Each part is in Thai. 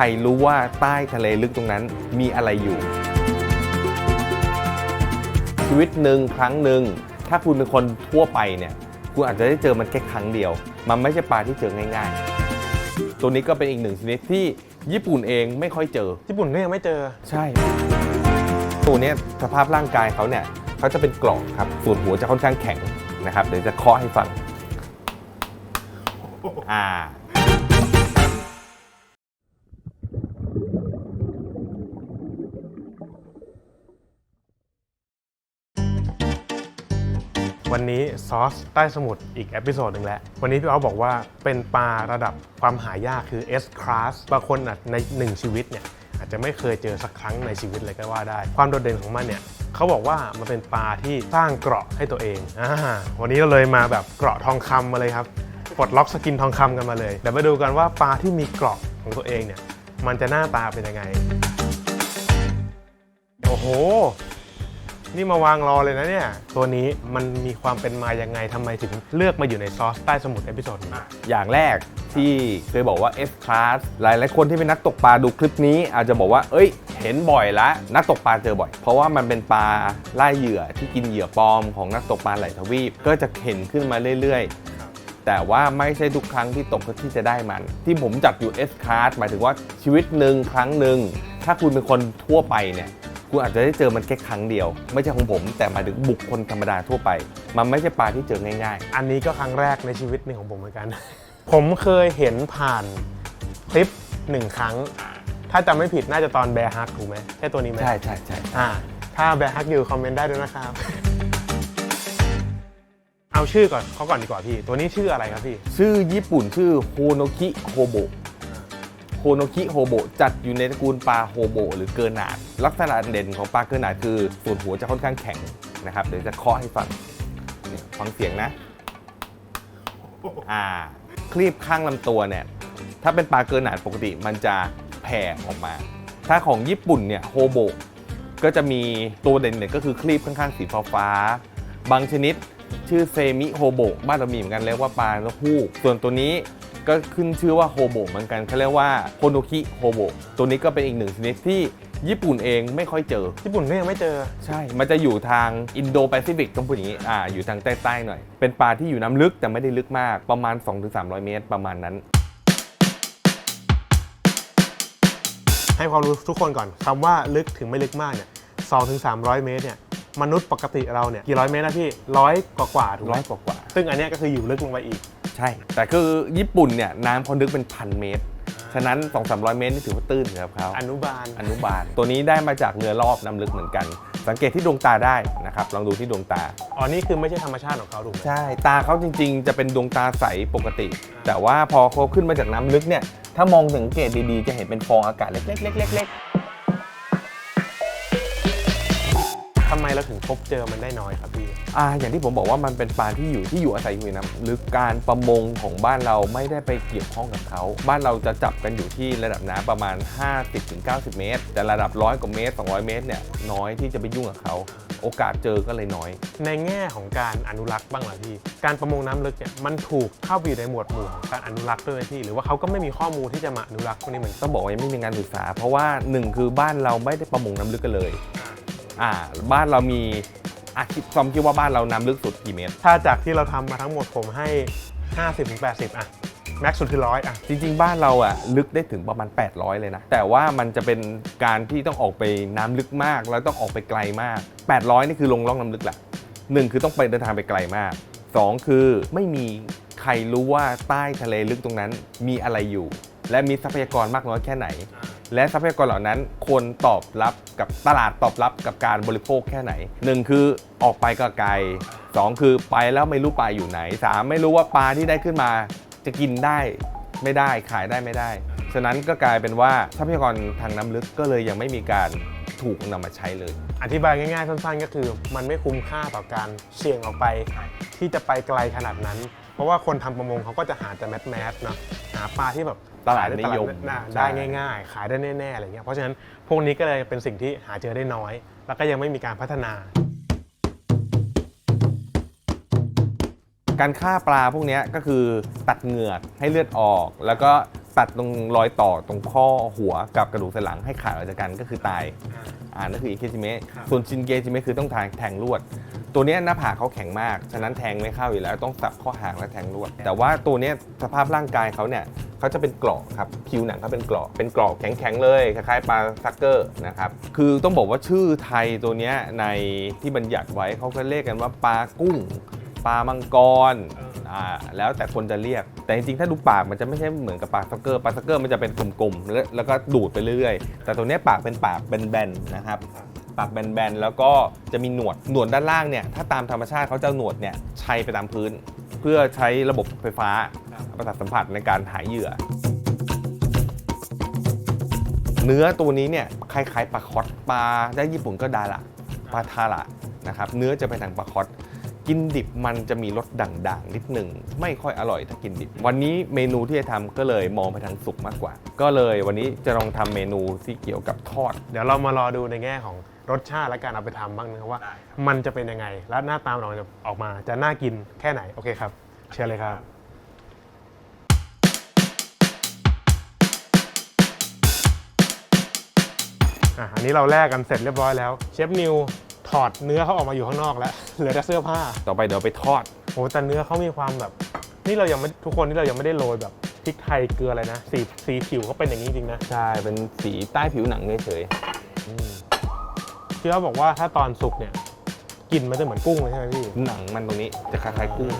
รรู้ว่าใต้ทะเลลึกตรงนั้นมีอะไรอยู่ ชีวิตหนึ่งครั้งหนึ่งถ้าคุณเป็นคนทั่วไปเนี่ยคุณอาจจะได้เจอมันแค่ครั้งเดียว มันไม่ใช่ปลาที่เจอง่ายๆ ตัวนี้ก็เป็นอีกหนึ่งชนิดที่ญี่ปุ่นเองไม่ค่อยเจอ ญี่ปุ่นก็ยังไม่เจอ ใช่ ตัวเนี้ยสภาพร่างกายเขาเนี่ยเขาจะเป็นกล่องครับ ส่วนหัวจะค่อนข้างแข็งนะครับ เดี๋ยวจะเคาะให้ฟัง อ่า วันนี้ซอสใต้สมุทรอีกเอพิโซดหนึ่งแล้ว วันนี้พี่อ๊อฟบอกว่าเป็นปลาระดับความหายากคือ S class บางคนอาจในหนึ่งชีวิตเนี่ยอาจจะไม่เคยเจอสักครั้งในชีวิตเลยก็ว่าได้ ความโดดเด่นของมันเนี่ยเขาบอกว่ามันเป็นปลาที่สร้างเกราะให้ตัวเองอ่าวันนี้เราเลยมาแบบเกราะทองคำมาเลยครับปลดล็อกสกินทองคำกันมาเลยเดี๋ยวมาดูกันว่าปลาที่มีเกราะของตัวเองเนี่ยมันจะหน้าตาเป็นยังไง โอ้โห นี่มาวางรอเลยนะเนี่ย ตัวนี้มันมีความเป็นมายังไงทำไมถึงเลือกมาอยู่ในซอสใต้สมุทรเอพิโซดนี้ อย่างแรกที่เคยบอกว่า S class หลายหลายคนที่เป็นนักตกปลาดูคลิปนี้ อาจจะบอกว่า เอ้ย เห็นบ่อยละ นักตกปลาเจอบ่อย เพราะว่ามันเป็นปลาล่าเหยื่อที่กินเหยื่อปลอมของนักตกปลาหลายทวีป ก็จะเห็นขึ้นมาเรื่อยๆ แต่ว่าไม่ใช่ทุกครั้งที่ตกที่จะได้มัน ที่ผมจัดอยู่ S class หมายถึงว่าชีวิตหนึ่งครั้งหนึ่งถ้าคุณเป็นคนทั่วไปเนี่ย คุณอาจจะได้เจอมันแค่ครั้งเดียว ไม่ใช่ของผม แต่หมายถึงบุคคลธรรมดาทั่วไป มันไม่ใช่ปลาที่เจอง่ายๆอันนี้ก็ครั้งแรกในชีวิตหนึ่งของผมเหมือนกัน ผมเคยเห็นผ่านคลิปหนึ่งครั้ง ถ้าจำไม่ผิดน่าจะตอนแบร์ฮักถูกไหมใช่ตัวนี้ไหมใช่ใช่ใช่อ่าถ้าแบร์ฮักอยู่คอมเมนต์ได้ด้วยนะครับ เอาชื่อก่อนเขาก่อนดีกว่าพี่ ตัวนี้ชื่ออะไรครับพี่ ชื่อญี่ปุ่นชื่อโฮโนคิโฮโบ โฮโนคิโฮโบจัดอยู่ในตระกูลปลาโฮโบหรือเกินหนาดลักษณะเด่นของปลาเกินหนาดคือส่วนหัวจะค่อนข้างแข็งนะครับเดี๋ยวจะเคาะให้ฟังฟังเสียงนะอ่าคลีบข้างลำตัวเนี่ยถ้าเป็นปลาเกินหนาดปกติมันจะแผ่ออกมา ถ้าของญี่ปุ่นเนี่ยโฮโบก็จะมีตัวเด่นเนี่ยก็คือคลีบข้างๆสีฟ้าๆบางชนิดชื่อเซมิโฮโบบ้านเรามีเหมือนกันเรียกว่าปลานกฮูกส่วนตัวนี้ ก็ขึ้นชื่อว่าโฮโบเหมือนกันเขาเรียกว่าโคโนคิโฮโบตัวนี้ก็เป็นอีกหนึ่งชนิดที่ญี่ปุ่นเองไม่ค่อยเจอ ญี่ปุ่นก็ยังไม่เจอ ใช่ มันจะอยู่ทางอินโดแปซิฟิกต้องพูดอย่างนี้ อ่า อยู่ทางใต้ๆหน่อย เป็นปลาที่อยู่น้ำลึกแต่ไม่ได้ลึกมาก ประมาณ 2-300 เมตรประมาณนั้น ให้ความรู้ทุกคนก่อน คำว่าลึกถึงไม่ลึกมากเนี่ยสองถึงสามร้อยเมตรเนี่ย มนุษย์ปกติเราเนี่ย กี่ร้อยเมตรนะพี่ร้อยกว่าๆถูกไหมร้อยกว่า ซึ่งอันเนี้ยก็คืออยู่ลึกลงไปอีกๆใช่ แต่คือญี่ปุ่นเนี่ยน้ำเขาลึกเป็นพันเมตร ฉะนั้น 2-300 เมตรนี่ถือว่าตื้นครับเขาอนุบาลอนุบาล ตัวนี้ได้มาจากเรือรอบน้ำลึกเหมือนกัน สังเกตที่ดวงตาได้นะครับ ลองดูที่ดวงตา อ๋อ นี่คือไม่ใช่ธรรมชาติของเขาถูกไหมใช่ ตาเขาจริง ๆ จะเป็นดวงตาใสปกติ แต่ว่าพอเขาขึ้นมาจากน้ำลึกเนี่ย ถ้ามองสังเกตดีๆ จะเห็นเป็นฟองอากาศเล็กๆๆๆ ทำไมเราถึงพบเจอมันได้น้อยครับพี่ อ่าอย่างที่ผมบอกว่ามันเป็นปลาที่อยู่ที่อยู่อาศัยอยู่ในน้ำลึกการประมงของบ้านเราไม่ได้ไปเกี่ยวข้องกับเขา บ้านเราจะจับกันอยู่ที่ระดับน้ำประมาณ 50-90 เมตร แต่ระดับร้อยกว่าเมตร 200 เมตรเนี่ยน้อยที่จะไปยุ่งกับเขา โอกาสเจอก็เลยน้อย ในแง่ของการอนุรักษ์บ้างเหรอพี่ การประมงน้ำลึกเนี่ยมันถูกเข้าไปอยู่ในหมวดหมู่ของการอนุรักษ์ด้วยไหมพี่ หรือว่าเขาก็ไม่มีข้อมูลที่จะมาอนุรักษ์พวกนี้เหมือนกันต้องบอกว่ายังไม่มีงานศึกษา เพราะว่าหนึ่งคือบ้านเราไม่ได้ประมงน้ำลึกกันเลย อ่าบ้านเรามีอะคิดซอมคิดว่าบ้านเราน้ำลึกสุดกี่เมตร ถ้าจากที่เราทำมาทั้งหมดผมให้ 50-80 อะ แม็กซ์สุดคือร้อยอะ จริง ๆ บ้านเราอะลึกได้ถึงประมาณ 800 เลยนะ แต่ว่ามันจะเป็นการที่ต้องออกไปน้ำลึกมาก แล้วต้องออกไปไกลมาก 800 นี่คือลงล่องน้ำลึกแหละหนึ่งคือต้องไปเดินทางไปไกลมากสองคือไม่มีใครรู้ว่าใต้ทะเลลึกตรงนั้นมีอะไรอยู่ และมีทรัพยากรมากน้อยแค่ไหน และทรัพยากรเหล่านั้นคนตอบรับกับตลาดตอบรับกับการบริโภคแค่ไหนหนึ่งคือออกไปก็ไกลสองคือไปแล้วไม่รู้ปลาอยู่ไหนสามไม่รู้ว่าปลาที่ได้ขึ้นมาจะกินได้ไม่ได้ขายได้ไม่ได้ ฉะนั้นก็กลายเป็นว่าทรัพยากรทางน้ำลึกก็เลยยังไม่มีการถูกนำมาใช้เลย อธิบายง่ายๆสั้นๆ ก็คือ มันไม่คุ้มค่าต่อการเสี่ยงออกไป ที่จะไปไกลขนาดนั้น เพราะว่าคนทำประมงเขาก็จะหาแต่แมสแมสเนาะาปลาที่แบบตลาดนิยมขได้ตลาดใช่ได้ง่าย ๆ ขายได้แน่ๆอะไรเงี้ยเพราะฉะนั้นพวกนี้ก็เลยเป็นสิ่งที่หาเจอได้น้อย แล้วก็ยังไม่มีการพัฒนา การฆ่าปลาพวกเนี้ยก็คือตัดเหงือกให้เลือดออก แล้วก็ตัดตรงรอยต่อตรงข้อหัวกับกระดูกสันหลังให้ขาดออกจากกันก็คือตายอ่านั่นคืออิเคจิเมะครับส่วนชินเกจิเมะคือต้องทางแทงลวด ตัวนี้หน้าผากเขาแข็งมาก ฉะนั้นแทงไม่เข้าอยู่แล้วต้องสับข้อหางและแทงลวด แต่ว่าตัวนี้สภาพร่างกายเขาเนี่ยเขาจะเป็นเกราะครับผิวหนังเขาเป็นเกราะเป็นเกราะแข็งๆเลยคล้ายๆปลาซักเกอร์นะครับคือต้องบอกว่าชื่อไทยตัวนี้ในที่บัญญัติไว้เขาก็เรียกกันว่าปลากุ้งปลามังกรอ่าแล้วแต่คนจะเรียก แต่จริงๆ ถ้าดูปากมันจะไม่ใช่เหมือนกับปลาซักเกอร์ปลาซักเกอร์มันจะเป็นกลมๆแล้วก็ดูดไปเรื่อยๆ แต่ตัวนี้ปากเป็นปากแบนๆนะครับ ปากแบนๆ แล้วก็จะมีหนวด หนวดด้านล่างเนี่ย ถ้าตามธรรมชาติเขาจะเอาหนวดเนี่ยชัยไปตามพื้น เพื่อใช้ระบบไฟฟ้าประสาทสัมผัสในการหายเหยื่อ เนื้อตัวนี้เนี่ยคล้ายๆปลาคอตปลาได้ญี่ปุ่นก็ดาระปลาทาระนะครับ เนื้อจะเป็นทางปลาคอตกินดิบมันจะมีรสด่างๆ นิดหนึ่งไม่ค่อยอร่อยถ้ากินดิบ วันนี้เมนูที่จะทำก็เลยมองไปทางสุกมากกว่า ก็เลยวันนี้จะลองทำเมนูที่เกี่ยวกับทอด เดี๋ยวเรามารอดูในแง่ของ รสชาติและการเอาไปทำบ้างนะครับว่า มันจะเป็นยังไง และหน้าตามันจะออกมาจะน่ากินแค่ไหน โอเคครับ เชิญเลยครับ อะอันนี้เราแลกกันเสร็จเรียบร้อยแล้วเชฟนิวถอดเนื้อเขาออกมาอยู่ข้างนอกแล้ว เหลือแต่เสื้อผ้า ต่อไปเดี๋ยวไปทอดโอ้แต่เนื้อเขามีความแบบ นี่เรายังไม่ทุกคนที่เรายังไม่ได้โรยแบบพริกไทยเกลืออะไรนะ สีสีผิวเขาเป็นอย่างนี้จริงๆนะ ใช่ เป็นสีใต้ผิวหนังเฉย พี่เขาบอกว่าถ้าตอนสุกเนี่ยกลิ่นมันจะเหมือนกุ้งเลยใช่ไหมพี่ๆหนังมันตรงนี้จะคล้ายๆกุ้ง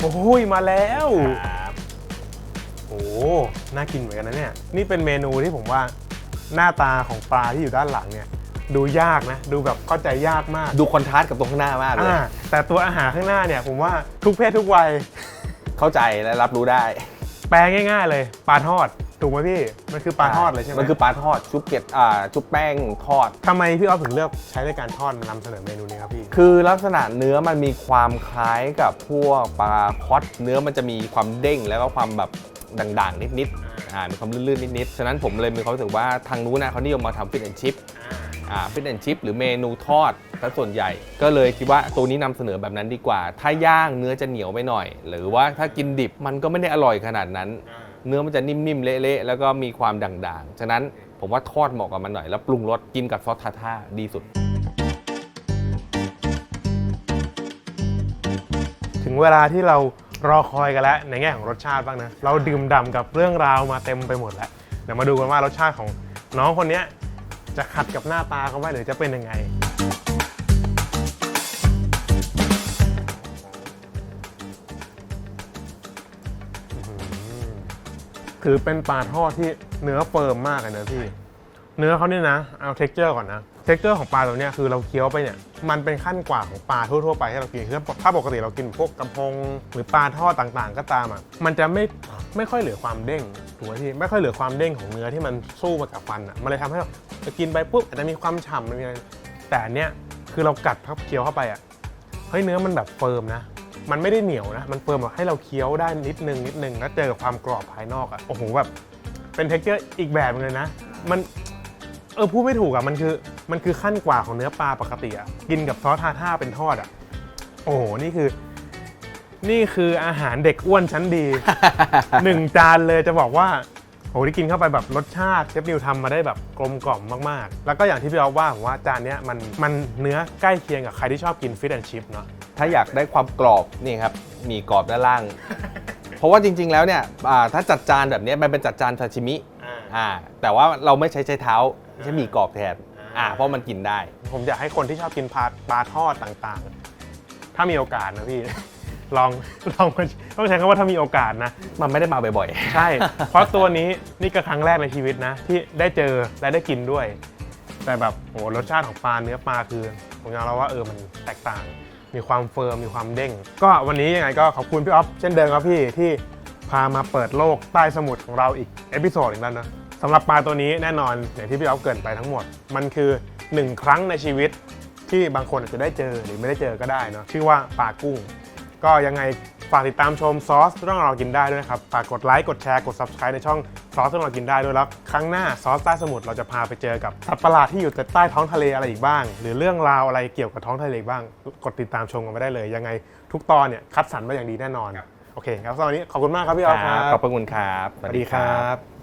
โอ้ยมาแล้ว โอ้น่ากินเหมือนกันนะเนี่ย นี่เป็นเมนูที่ผมว่าหน้าตาของปลาที่อยู่ด้านหลังเนี่ย ดูยากนะ ดูแบบเข้าใจยากมากดูคอนทราสต์กับตรงข้างหน้ามากเลย อ่าแต่ตัวอาหารข้างหน้าเนี่ยผมว่าทุกเพศทุกวัย เข้าใจและรับรู้ได้แปลง่าย ๆ เลยปลาทอด ถูกไหมพี่ มันคือปลาทอดเลยใช่ไหมมันคือปลาทอดชุบเกล็ดอ่าชุบแป้งทอด ทำไมพี่ออฟถึงเลือกใช้ในการทอดนำเสนอเมนูนี้ครับพี่ คือลักษณะเนื้อมันมีความคล้ายกับพวกปลาคอตเนื้อมันจะมีความเด้งแล้วก็ความแบบด่างๆ นิดๆอ่ามีความลื่นๆนิดๆฉะนั้นผมเลยมีความรู้สึกว่าทางนู้นนะเขานิยมมาทำฟิตแอนชิพอ่า ฟิตแอนชิพหรือเมนูทอดซะส่วนใหญ่ ก็เลยคิดว่าตัวนี้นำเสนอแบบนั้นดีกว่า ถ้าย่างเนื้อจะเหนียวไปหน่อย หรือว่าถ้ากินดิบมันก็ไม่ได้อร่อยขนาดนั้น เนื้อมันจะนิ่มๆ เละๆ แล้วก็มีความด่างๆ ฉะนั้นผมว่าทอดเหมาะกับมันหน่อย แล้วปรุงรสกินกับซอสทาท่าดีสุด ถึงเวลาที่เรารอคอยกันแล้วในแง่ของรสชาติบ้างนะ เราดื่มด่ำกับเรื่องราวมาเต็มไปหมดแล้ว เดี๋ยวมาดูกันว่ารสชาติของน้องคนเนี้ย จะขัดกับหน้าตาเขาไหมหรือจะเป็นยังไงคือเป็นปลาทอดที่เนื้อเฟิร์มมากเลยนะพี่ เนื้อเขาเนี่ยนะ เอาเท็กเจอร์ก่อนนะ เท็กเจอร์ของปลาตัวเนี้ยคือเราเคี้ยวไปเนี่ย มันเป็นขั้นกว่าของปลาทั่วๆไปที่เรากินคือถ้าปกติเรากินพวกกระพง หรือปลาทอดต่างๆ ก็ตามอะ มันจะไม่ ไม่ค่อยเหลือความเด้งถูกไหมพี่ไม่ค่อยเหลือความเด้งของเนื้อที่มันสู้มากับฟันอะมันเลยทำให้เรากินไปปุ๊บอาจจะมีความฉ่ำมันมีอะไรแต่อันเนี้ยคือเรากัดเข้าเคี้ยวเข้าไปอะเฮ้ยเนื้อมันแบบเฟิร์มนะมันไม่ได้เหนียวนะ มันเฟิร์มแบบให้เราเคี้ยวได้นิดนึงนิดนึงแล้วเจอกับความกรอบภายนอกอะโอ้โหแบบเป็นเท็กเจอร์อีกแบบนึงเลยนะ มันเออพูดไม่ถูกอะมันคือมันคือขั้นกว่าของเนื้อปลาปกติอะกินกับซอสทาท่าเป็นทอดอะโอ้โหนี่คือ นี่คืออาหารเด็กอ้วนชั้นดี หนึ่งจานเลยจะบอกว่าโหที่กินเข้าไปแบบรสชาติเชฟนิวทำมาได้แบบกลมกล่อมมากๆ แล้วก็อย่างที่พี่อ๊อฟว่าผมว่าจานเนี้ยมันมันเนื้อใกล้เคียงกับใครที่ชอบกินฟิชแอนชิพเนาะถ้าอยากได้ความกรอบนี่ครับมีกรอบด้านล่าง เพราะว่าจริง ๆ แล้วเนี่ยอ่าถ้าจัดจานแบบเนี้ยมันเป็นจัดจานซาชิมิอ่าแต่ว่าเราไม่ใช้ใช้เท้าใช้หมีกรอบแทนอ่าเพราะมันกินได้ ผมอยากให้คนที่ชอบกินปลาปลาทอดต่างๆ ถ้ามีโอกาสนะพี่ ลองลองมาต้องใช้คำว่าถ้ามีโอกาสนะ มันไม่ได้มาบ่อยใช่ เพราะตัวนี้นี่ก็ครั้งแรกในชีวิตนะ ที่ได้เจอและได้กินด้วย แต่แบบโหรสชาติของปลาเนื้อปลาคือผมยอมรับว่าเออมันแตกต่าง มีความเฟิร์มมีความเด้ง ก็วันนี้ยังไงก็ขอบคุณพี่ออฟเช่นเดิมครับพี่ที่พามาเปิดโลกใต้สมุทรของเราอีกเอพิโซดหนึ่งแล้วนะสำหรับปลาตัวนี้แน่นอนอย่างที่พี่ออฟเกรินไปทั้งหมด มันคือหนึ่งครั้งในชีวิตที่บางคนอาจจะได้เจอหรือไม่ได้เจอก็ได้เนาะชื่อว่าปลากุ้ง ก็ยังไงฝากติดตามชมซอสเรื่องเรากินได้ด้วยนะครับ ฝากกดไลค์ กดแชร์ กด subscribe ในช่องซอสเรื่องเรากินได้ด้วยแล้วครั้งหน้าซอสใต้สมุทรเราจะพาไปเจอกับสัตว์ประหลาดที่อยู่ใต้ท้องทะเลอะไรอีกบ้าง หรือเรื่องราวอะไรเกี่ยวกับท้องทะเลบ้าง กดติดตามชมกันไปได้เลย ยังไงทุกตอนเนี่ยคัดสรรมาอย่างดีแน่นอน โอเคครับสำหรับวันนี้ขอบคุณมากครับพี่ออฟคครัรับบขอบพระคุณครับ สวัสดีครับ